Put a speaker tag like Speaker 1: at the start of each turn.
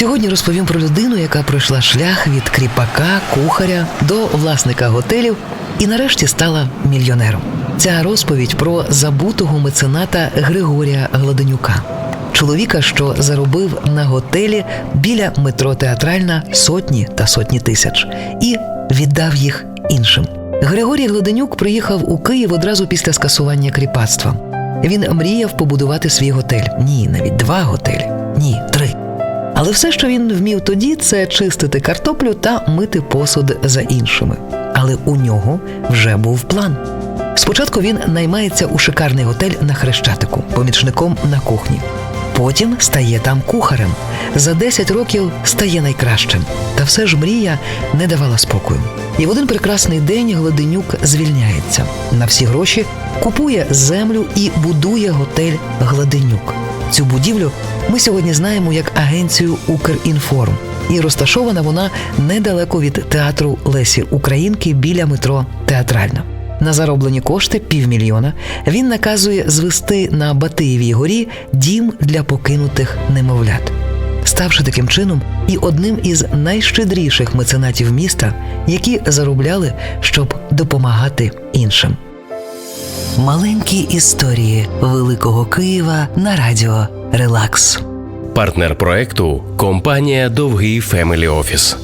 Speaker 1: Сьогодні розповім про людину, яка пройшла шлях від кріпака, кухаря до власника готелів і нарешті стала мільйонером. Ця розповідь про забутого мецената Григорія Гладенюка, чоловіка, що заробив на готелі біля метро Театральна сотні та сотні тисяч, і віддав їх іншим. Григорій Гладенюк приїхав у Київ одразу після скасування кріпацтва. Він мріяв побудувати свій готель. Ні, навіть два готелі. Ні. Але все, що він вмів тоді, це чистити картоплю та мити посуд за іншими. Але у нього вже був план. Спочатку він наймається у шикарний готель на Хрещатику, помічником на кухні. Потім стає там кухарем. За 10 років стає найкращим. Та все ж мрія не давала спокою. І в один прекрасний день Гладенюк звільняється. На всі гроші купує землю і будує готель Гладенюк. Цю будівлю ми сьогодні знаємо як агенцію Укрінформ. І розташована вона недалеко від театру Лесі Українки біля метро Театральна. На зароблені кошти півмільйона він наказує звести на Батиєвій горі дім для покинутих немовлят, ставши таким чином і одним із найщедріших меценатів міста, які заробляли, щоб допомагати іншим. Маленькі історії Великого Києва на радіо Релакс.
Speaker 2: Партнер проекту компанія Довгий Фемелі Офіс.